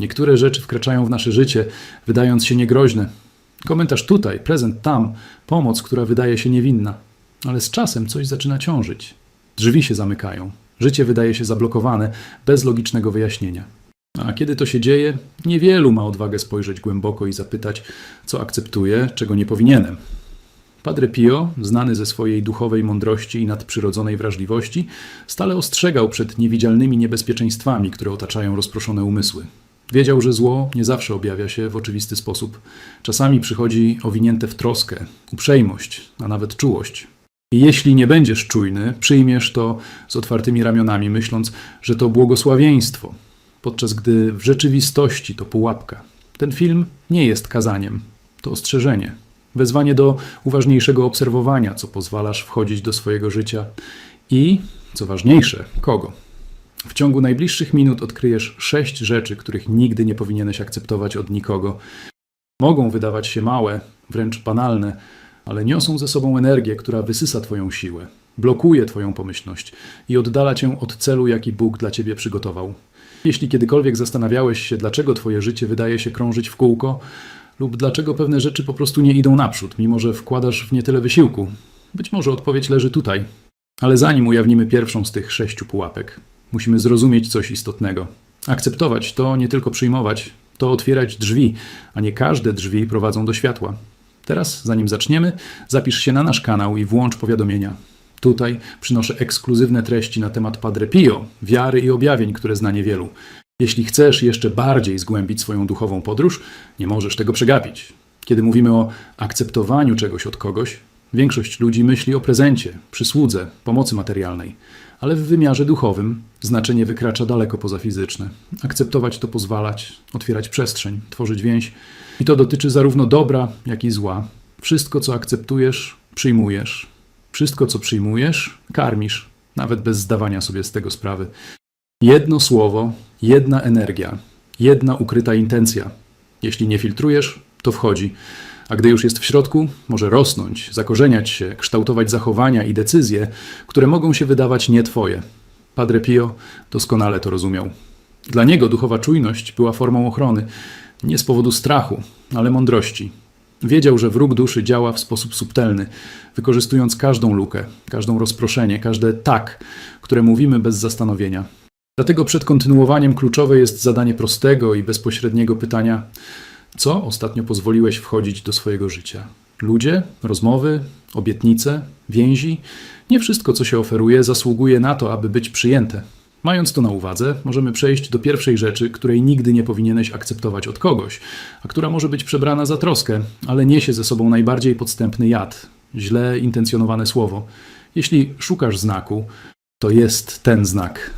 Niektóre rzeczy wkraczają w nasze życie, wydając się niegroźne. Komentarz tutaj, prezent tam, pomoc, która wydaje się niewinna. Ale z czasem coś zaczyna ciążyć. Drzwi się zamykają. Życie wydaje się zablokowane, bez logicznego wyjaśnienia. A kiedy to się dzieje, niewielu ma odwagę spojrzeć głęboko i zapytać, co akceptuję, czego nie powinienem. Padre Pio, znany ze swojej duchowej mądrości i nadprzyrodzonej wrażliwości, stale ostrzegał przed niewidzialnymi niebezpieczeństwami, które otaczają rozproszone umysły. Wiedział, że zło nie zawsze objawia się w oczywisty sposób. Czasami przychodzi owinięte w troskę, uprzejmość, a nawet czułość. I jeśli nie będziesz czujny, przyjmiesz to z otwartymi ramionami, myśląc, że to błogosławieństwo, podczas gdy w rzeczywistości to pułapka. Ten film nie jest kazaniem, to ostrzeżenie. Wezwanie do uważniejszego obserwowania, co pozwalasz wchodzić do swojego życia i, co ważniejsze, kogo. W ciągu najbliższych minut odkryjesz sześć rzeczy, których nigdy nie powinieneś akceptować od nikogo. Mogą wydawać się małe, wręcz banalne, ale niosą ze sobą energię, która wysysa Twoją siłę, blokuje Twoją pomyślność i oddala Cię od celu, jaki Bóg dla Ciebie przygotował. Jeśli kiedykolwiek zastanawiałeś się, dlaczego Twoje życie wydaje się krążyć w kółko, lub dlaczego pewne rzeczy po prostu nie idą naprzód, mimo że wkładasz w nie tyle wysiłku, być może odpowiedź leży tutaj. Ale zanim ujawnimy pierwszą z tych sześciu pułapek, musimy zrozumieć coś istotnego. Akceptować to nie tylko przyjmować, to otwierać drzwi, a nie każde drzwi prowadzą do światła. Teraz, zanim zaczniemy, zapisz się na nasz kanał i włącz powiadomienia. Tutaj przynoszę ekskluzywne treści na temat Padre Pio, wiary i objawień, które zna niewielu. Jeśli chcesz jeszcze bardziej zgłębić swoją duchową podróż, nie możesz tego przegapić. Kiedy mówimy o akceptowaniu czegoś od kogoś, większość ludzi myśli o prezencie, przysłudze, pomocy materialnej, ale w wymiarze duchowym znaczenie wykracza daleko poza fizyczne. Akceptować to pozwalać, otwierać przestrzeń, tworzyć więź i to dotyczy zarówno dobra, jak i zła. Wszystko, co akceptujesz, przyjmujesz. Wszystko, co przyjmujesz, karmisz, nawet bez zdawania sobie z tego sprawy. Jedno słowo, jedna energia, jedna ukryta intencja. Jeśli nie filtrujesz, to wchodzi, a gdy już jest w środku, może rosnąć, zakorzeniać się, kształtować zachowania i decyzje, które mogą się wydawać nie twoje. Padre Pio doskonale to rozumiał. Dla niego duchowa czujność była formą ochrony, nie z powodu strachu, ale mądrości. Wiedział, że wróg duszy działa w sposób subtelny, wykorzystując każdą lukę, każdą rozproszenie, każde tak, które mówimy bez zastanowienia. Dlatego przed kontynuowaniem kluczowe jest zadanie prostego i bezpośredniego pytania: co ostatnio pozwoliłeś wchodzić do swojego życia? Ludzie, rozmowy, obietnice, więzi? Nie wszystko, co się oferuje, zasługuje na to, aby być przyjęte. Mając to na uwadze, możemy przejść do pierwszej rzeczy, której nigdy nie powinieneś akceptować od kogoś, a która może być przebrana za troskę, ale niesie ze sobą najbardziej podstępny jad, źle intencjonowane słowo. Jeśli szukasz znaku, to jest ten znak.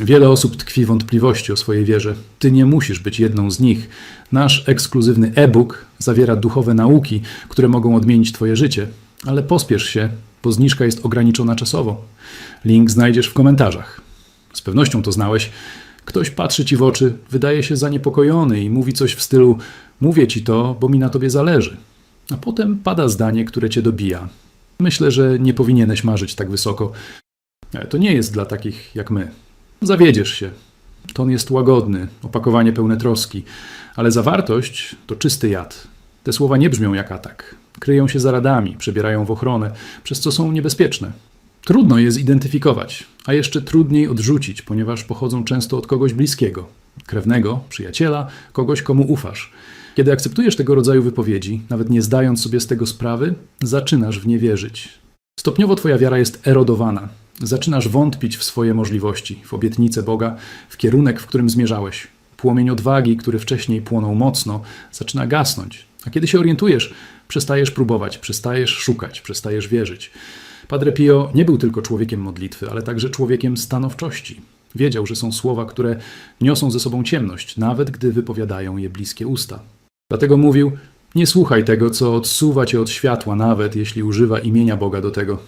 Wiele osób tkwi wątpliwości o swojej wierze. Ty nie musisz być jedną z nich. Nasz ekskluzywny e-book zawiera duchowe nauki, które mogą odmienić Twoje życie. Ale pospiesz się, bo zniżka jest ograniczona czasowo. Link znajdziesz w komentarzach. Z pewnością to znałeś. Ktoś patrzy ci w oczy, wydaje się zaniepokojony i mówi coś w stylu: Mówię ci to, bo mi na tobie zależy. A potem pada zdanie, które cię dobija. Myślę, że nie powinieneś marzyć tak wysoko. To nie jest dla takich jak my. Zawiedziesz się. Ton jest łagodny, opakowanie pełne troski, ale zawartość to czysty jad. Te słowa nie brzmią jak atak. Kryją się za radami, przebierają w ochronę, przez co są niebezpieczne. Trudno je zidentyfikować, a jeszcze trudniej odrzucić, ponieważ pochodzą często od kogoś bliskiego, krewnego, przyjaciela, kogoś, komu ufasz. Kiedy akceptujesz tego rodzaju wypowiedzi, nawet nie zdając sobie z tego sprawy, zaczynasz w nie wierzyć. Stopniowo Twoja wiara jest erodowana. Zaczynasz wątpić w swoje możliwości, w obietnicę Boga, w kierunek, w którym zmierzałeś. Płomień odwagi, który wcześniej płonął mocno, zaczyna gasnąć. A kiedy się orientujesz, przestajesz próbować, przestajesz szukać, przestajesz wierzyć. Padre Pio nie był tylko człowiekiem modlitwy, ale także człowiekiem stanowczości. Wiedział, że są słowa, które niosą ze sobą ciemność, nawet gdy wypowiadają je bliskie usta. Dlatego mówił: Nie słuchaj tego, co odsuwa cię od światła, nawet jeśli używa imienia Boga do tego.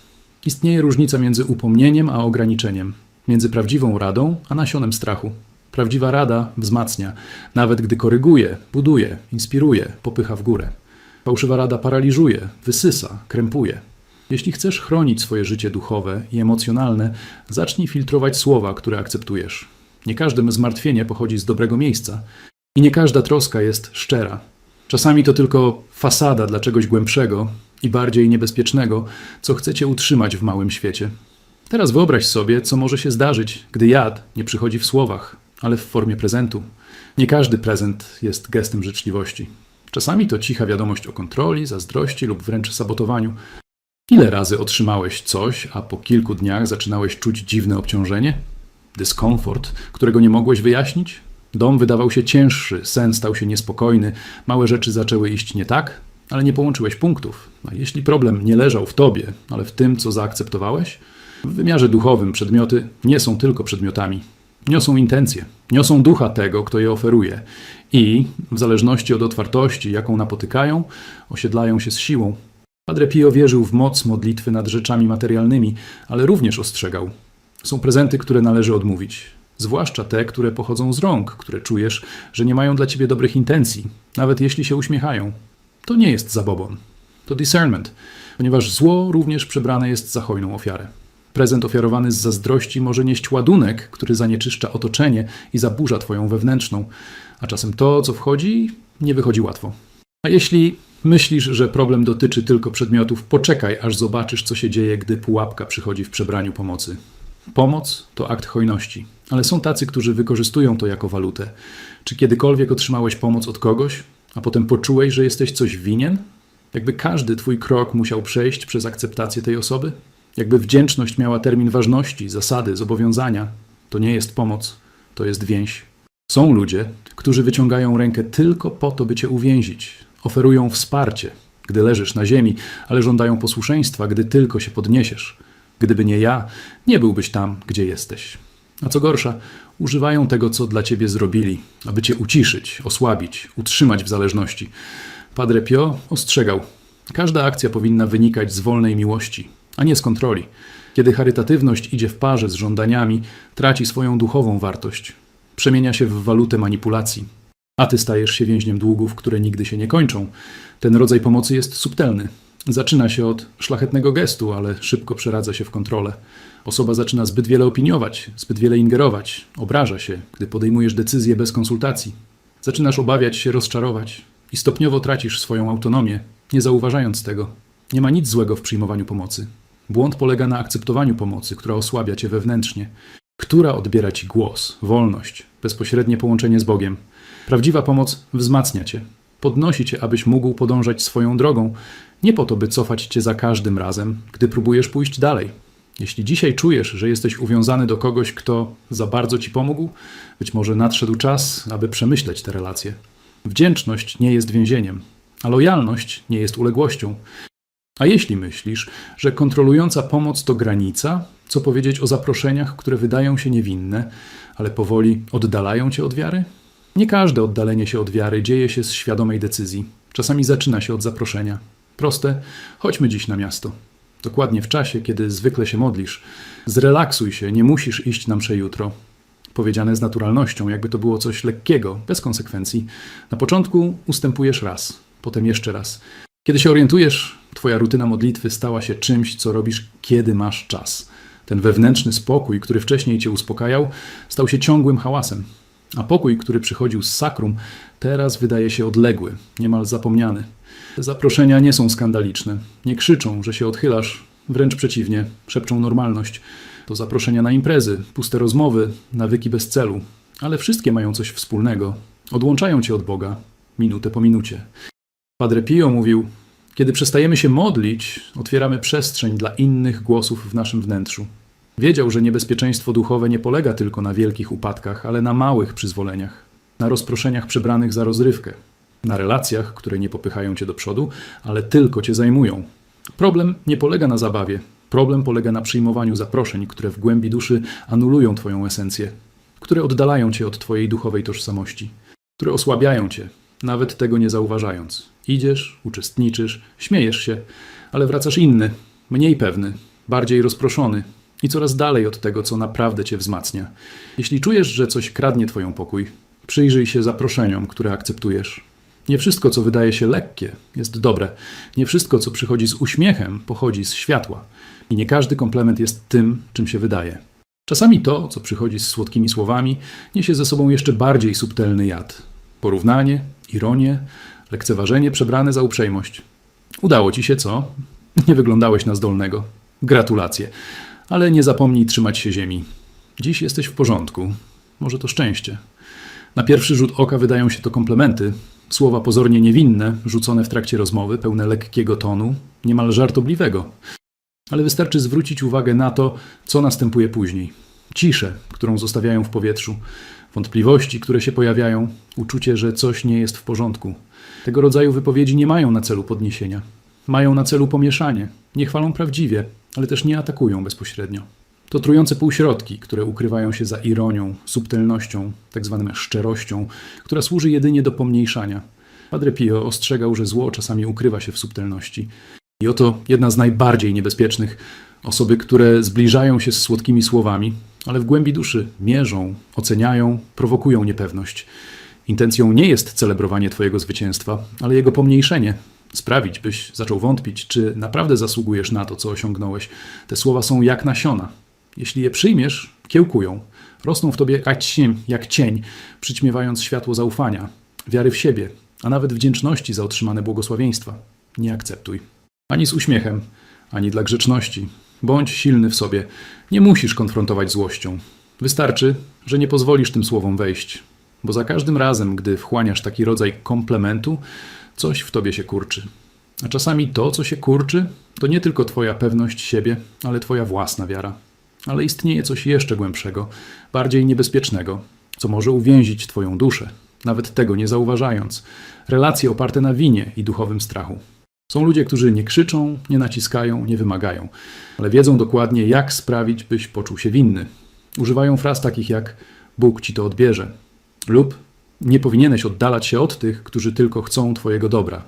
Istnieje różnica między upomnieniem a ograniczeniem, między prawdziwą radą a nasionem strachu. Prawdziwa rada wzmacnia, nawet gdy koryguje, buduje, inspiruje, popycha w górę. Fałszywa rada paraliżuje, wysysa, krępuje. Jeśli chcesz chronić swoje życie duchowe i emocjonalne, zacznij filtrować słowa, które akceptujesz. Nie każde zmartwienie pochodzi z dobrego miejsca. I nie każda troska jest szczera. Czasami to tylko fasada dla czegoś głębszego i bardziej niebezpiecznego, co chcecie utrzymać w małym świecie. Teraz wyobraź sobie, co może się zdarzyć, gdy jad nie przychodzi w słowach, ale w formie prezentu. Nie każdy prezent jest gestem życzliwości. Czasami to cicha wiadomość o kontroli, zazdrości lub wręcz sabotowaniu. Ile razy otrzymałeś coś, a po kilku dniach zaczynałeś czuć dziwne obciążenie? Dyskomfort, którego nie mogłeś wyjaśnić? Dom wydawał się cięższy, sen stał się niespokojny, małe rzeczy zaczęły iść nie tak, ale nie połączyłeś punktów. A jeśli problem nie leżał w tobie, ale w tym, co zaakceptowałeś? W wymiarze duchowym przedmioty nie są tylko przedmiotami. Niosą intencje, niosą ducha tego, kto je oferuje i, w zależności od otwartości, jaką napotykają, osiedlają się z siłą. Padre Pio wierzył w moc modlitwy nad rzeczami materialnymi, ale również ostrzegał. Są prezenty, które należy odmówić, zwłaszcza te, które pochodzą z rąk, które czujesz, że nie mają dla ciebie dobrych intencji, nawet jeśli się uśmiechają. To nie jest zabobon. To discernment, ponieważ zło również przebrane jest za hojną ofiarę. Prezent ofiarowany z zazdrości może nieść ładunek, który zanieczyszcza otoczenie i zaburza twoją wewnętrzną, a czasem to, co wchodzi, nie wychodzi łatwo. A jeśli myślisz, że problem dotyczy tylko przedmiotów, poczekaj, aż zobaczysz, co się dzieje, gdy pułapka przychodzi w przebraniu pomocy. Pomoc to akt hojności, ale są tacy, którzy wykorzystują to jako walutę. Czy kiedykolwiek otrzymałeś pomoc od kogoś, a potem poczułeś, że jesteś coś winien? Jakby każdy twój krok musiał przejść przez akceptację tej osoby? Jakby wdzięczność miała termin ważności, zasady, zobowiązania? To nie jest pomoc, to jest więź. Są ludzie, którzy wyciągają rękę tylko po to, by cię uwięzić. Oferują wsparcie, gdy leżysz na ziemi, ale żądają posłuszeństwa, gdy tylko się podniesiesz. Gdyby nie ja, nie byłbyś tam, gdzie jesteś. A co gorsza, używają tego, co dla ciebie zrobili, aby cię uciszyć, osłabić, utrzymać w zależności. Padre Pio ostrzegał: Każda akcja powinna wynikać z wolnej miłości, a nie z kontroli. Kiedy charytatywność idzie w parze z żądaniami, traci swoją duchową wartość. Przemienia się w walutę manipulacji. A ty stajesz się więźniem długów, które nigdy się nie kończą. Ten rodzaj pomocy jest subtelny. Zaczyna się od szlachetnego gestu, ale szybko przeradza się w kontrolę. Osoba zaczyna zbyt wiele opiniować, zbyt wiele ingerować, obraża się, gdy podejmujesz decyzje bez konsultacji. Zaczynasz obawiać się rozczarować i stopniowo tracisz swoją autonomię, nie zauważając tego. Nie ma nic złego w przyjmowaniu pomocy. Błąd polega na akceptowaniu pomocy, która osłabia cię wewnętrznie, która odbiera ci głos, wolność, bezpośrednie połączenie z Bogiem. Prawdziwa pomoc wzmacnia cię, podnosi cię, abyś mógł podążać swoją drogą, nie po to, by cofać cię za każdym razem, gdy próbujesz pójść dalej. Jeśli dzisiaj czujesz, że jesteś uwiązany do kogoś, kto za bardzo ci pomógł, być może nadszedł czas, aby przemyśleć te relacje. Wdzięczność nie jest więzieniem, a lojalność nie jest uległością. A jeśli myślisz, że kontrolująca pomoc to granica, co powiedzieć o zaproszeniach, które wydają się niewinne, ale powoli oddalają cię od wiary? Nie każde oddalenie się od wiary dzieje się z świadomej decyzji. Czasami zaczyna się od zaproszenia. Proste, chodźmy dziś na miasto. Dokładnie w czasie, kiedy zwykle się modlisz. Zrelaksuj się, nie musisz iść na mszę jutro. Powiedziane z naturalnością, jakby to było coś lekkiego, bez konsekwencji. Na początku ustępujesz raz, potem jeszcze raz. Kiedy się orientujesz, twoja rutyna modlitwy stała się czymś, co robisz, kiedy masz czas. Ten wewnętrzny spokój, który wcześniej cię uspokajał, stał się ciągłym hałasem. A pokój, który przychodził z sakrum, teraz wydaje się odległy, niemal zapomniany. Te zaproszenia nie są skandaliczne, nie krzyczą, że się odchylasz, wręcz przeciwnie, szepczą normalność. To zaproszenia na imprezy, puste rozmowy, nawyki bez celu, ale wszystkie mają coś wspólnego. Odłączają cię od Boga, minutę po minucie. Padre Pio mówił: Kiedy przestajemy się modlić, otwieramy przestrzeń dla innych głosów w naszym wnętrzu. Wiedział, że niebezpieczeństwo duchowe nie polega tylko na wielkich upadkach, ale na małych przyzwoleniach, na rozproszeniach przebranych za rozrywkę, na relacjach, które nie popychają cię do przodu, ale tylko cię zajmują. Problem nie polega na zabawie. Problem polega na przyjmowaniu zaproszeń, które w głębi duszy anulują twoją esencję, które oddalają cię od twojej duchowej tożsamości, które osłabiają cię, nawet tego nie zauważając. Idziesz, uczestniczysz, śmiejesz się, ale wracasz inny, mniej pewny, bardziej rozproszony i coraz dalej od tego, co naprawdę cię wzmacnia. Jeśli czujesz, że coś kradnie twoją pokój, przyjrzyj się zaproszeniom, które akceptujesz. Nie wszystko, co wydaje się lekkie, jest dobre. Nie wszystko, co przychodzi z uśmiechem, pochodzi z światła. I nie każdy komplement jest tym, czym się wydaje. Czasami to, co przychodzi z słodkimi słowami, niesie ze sobą jeszcze bardziej subtelny jad. Porównanie, ironię, lekceważenie przebrane za uprzejmość. Udało ci się, co? Nie wyglądałeś na zdolnego. Gratulacje. Ale nie zapomnij trzymać się ziemi. Dziś jesteś w porządku. Może to szczęście. Na pierwszy rzut oka wydają się to komplementy, słowa pozornie niewinne, rzucone w trakcie rozmowy, pełne lekkiego tonu, niemal żartobliwego. Ale wystarczy zwrócić uwagę na to, co następuje później. Ciszę, którą zostawiają w powietrzu, wątpliwości, które się pojawiają, uczucie, że coś nie jest w porządku. Tego rodzaju wypowiedzi nie mają na celu podniesienia. Mają na celu pomieszanie. Nie chwalą prawdziwie, ale też nie atakują bezpośrednio. To trujące półśrodki, które ukrywają się za ironią, subtelnością, tak zwaną szczerością, która służy jedynie do pomniejszania. Padre Pio ostrzegał, że zło czasami ukrywa się w subtelności. I oto jedna z najbardziej niebezpiecznych osoby, które zbliżają się z słodkimi słowami, ale w głębi duszy mierzą, oceniają, prowokują niepewność. Intencją nie jest celebrowanie Twojego zwycięstwa, ale jego pomniejszenie. Sprawić, byś zaczął wątpić, czy naprawdę zasługujesz na to, co osiągnąłeś. Te słowa są jak nasiona. Jeśli je przyjmiesz, kiełkują. Rosną w tobie jak cień, jak cień przyćmiewając światło zaufania, wiary w siebie, a nawet wdzięczności za otrzymane błogosławieństwa. Nie akceptuj. Ani z uśmiechem, ani dla grzeczności. Bądź silny w sobie. Nie musisz konfrontować złością. Wystarczy, że nie pozwolisz tym słowom wejść, bo za każdym razem, gdy wchłaniasz taki rodzaj komplementu, coś w tobie się kurczy. A czasami to, co się kurczy, to nie tylko twoja pewność siebie, ale twoja własna wiara. Ale istnieje coś jeszcze głębszego, bardziej niebezpiecznego, co może uwięzić twoją duszę, nawet tego nie zauważając. Relacje oparte na winie i duchowym strachu. Są ludzie, którzy nie krzyczą, nie naciskają, nie wymagają, ale wiedzą dokładnie, jak sprawić, byś poczuł się winny. Używają fraz takich jak Bóg ci to odbierze lub nie powinieneś oddalać się od tych, którzy tylko chcą Twojego dobra.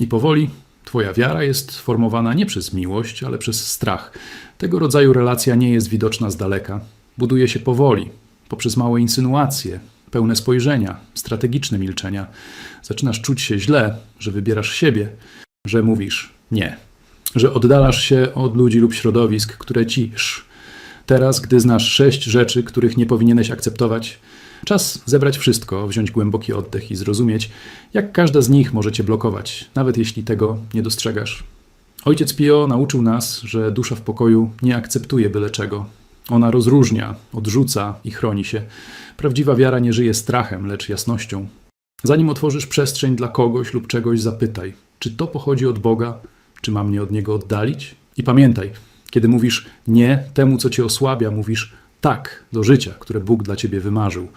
I powoli Twoja wiara jest formowana nie przez miłość, ale przez strach. Tego rodzaju relacja nie jest widoczna z daleka. Buduje się powoli, poprzez małe insynuacje, pełne spojrzenia, strategiczne milczenia. Zaczynasz czuć się źle, że wybierasz siebie, że mówisz nie, że oddalasz się od ludzi lub środowisk, które ci sz. Teraz, gdy znasz sześć rzeczy, których nie powinieneś akceptować, czas zebrać wszystko, wziąć głęboki oddech i zrozumieć, jak każda z nich może cię blokować, nawet jeśli tego nie dostrzegasz. Ojciec Pio nauczył nas, że dusza w pokoju nie akceptuje byle czego. Ona rozróżnia, odrzuca i chroni się. Prawdziwa wiara nie żyje strachem, lecz jasnością. Zanim otworzysz przestrzeń dla kogoś lub czegoś, zapytaj, czy to pochodzi od Boga, czy mam mnie od Niego oddalić? I pamiętaj, kiedy mówisz nie temu, co cię osłabia, mówisz tak do życia, które Bóg dla ciebie wymarzył.